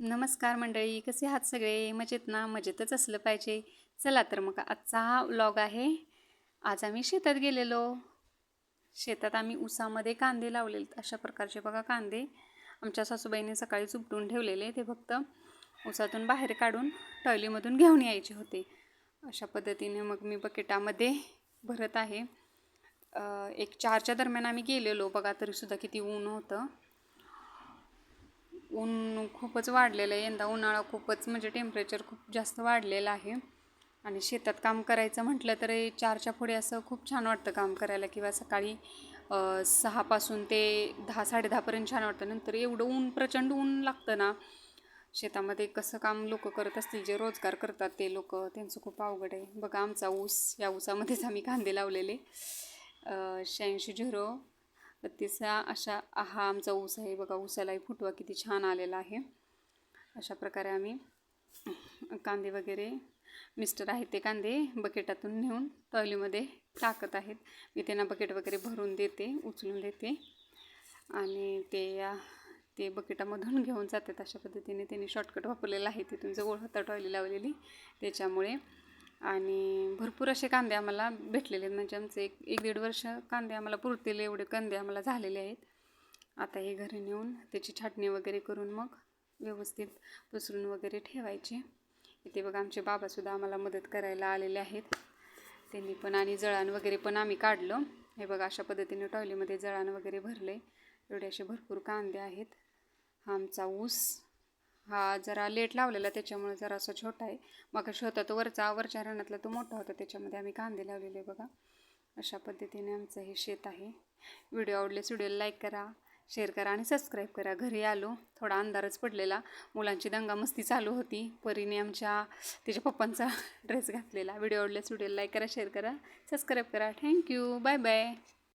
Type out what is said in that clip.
नमस्कार मंडळी कसे आहात सगळे? मजेत ना? मजेतच असलं पाहिजे. चला तर मग आजचा हा व्लॉग आहे. आज आम्ही शेतात गेलेलो. शेतात आम्ही उसामध्ये कांदे लावलेले अशा प्रकारचे बघा कांदे. आमच्या सासूबाईने सकाळी चुपटून ठेवलेले ते फक्त उसातून बाहेर काढून टॉयलीमधून घेऊन यायचे होते. अशा पद्धतीने मग मी बकेटामध्ये भरत आहे. एक चारच्या दरम्यान आम्ही गेलेलो. बघा तरीसुद्धा किती ऊन होतं. ऊन खूपच वाढलेलं आहे. यंदा उन्हाळा खूपच म्हणजे टेम्परेचर खूप जास्त वाढलेलं आहे. आणि शेतात काम करायचं म्हटलं तर चारच्या पुढे असं खूप छान वाटतं काम करायला किंवा सकाळी सहापासून ते दहा साडेदहापर्यंत छान वाटतं. नंतर एवढं ऊन प्रचंड ऊन लागतं ना. शेतामध्ये कसं काम लोक करत असतील जे रोजगार करतात ते लोक त्यांचं खूप अवघड आहे. बघा आमचा ऊस या ऊसामध्येच आम्ही कांदे लावलेले. शहाऐंशी झिरो बत्तीसचा अशा हा आमचा ऊस आहे बघा ऊसालाही फुटवा किती छान आलेला आहे. अशा प्रकारे आम्ही कांदे वगैरे मिस्टर आहेत ते कांदे बकेटातून नेऊन टॉयलीमध्ये टाकत आहेत. मी त्यांना बकेट वगैरे भरून देते उचलून देते. आणि ते या ते बकेटामधून घेऊन जातात. अशा पद्धतीने त्यांनी शॉर्टकट वापरलेला आहे. तिथून जवळ होता टॉयली लावलेली. त्याच्यामुळे आणि भरपूर असे कांदे आम्हाला भेटलेले आहेत. म्हणजे आमचे एक एक दीड वर्ष कांदे आम्हाला पुरतील एवढे कांदे आम्हाला झालेले आहेत. आता हे घरी नेऊन त्याची छाटणी वगैरे करून मग व्यवस्थित पसरून वगैरे ठेवायचे. इथे बघा आमचे बाबासुद्धा आम्हाला मदत करायला आलेले आहेत. त्यांनी पण आणि जळाण वगैरे पण आम्ही काढलं. हे बघा अशा पद्धतीने टॉयलीमध्ये जळाण वगैरे भरले. एवढे असे भरपूर कांदे आहेत. हा आमचा ऊस. हा जरा लेट लावलेला त्याच्यामुळे जरा असा छोटा आहे. मग होता तो वरचा वरच्या रानातला तो मोठा होता त्याच्यामध्ये आम्ही कांदे लावलेले बघा. अशा पद्धतीने आमचं हे शेत आहे. व्हिडिओ आवडल्यास व्हिडिओला लाईक करा शेअर करा आणि सबस्क्राईब करा. घरी आलो थोडा अंधारच पडलेला. मुलांची दंगामस्ती चालू होती. परीने आमच्या तिच्या पप्पांचा ड्रेस घातलेला. व्हिडिओ आवडल्यास व्हिडिओला लाईक करा शेअर करा सबस्क्राईब करा. Thank you. Bye bye.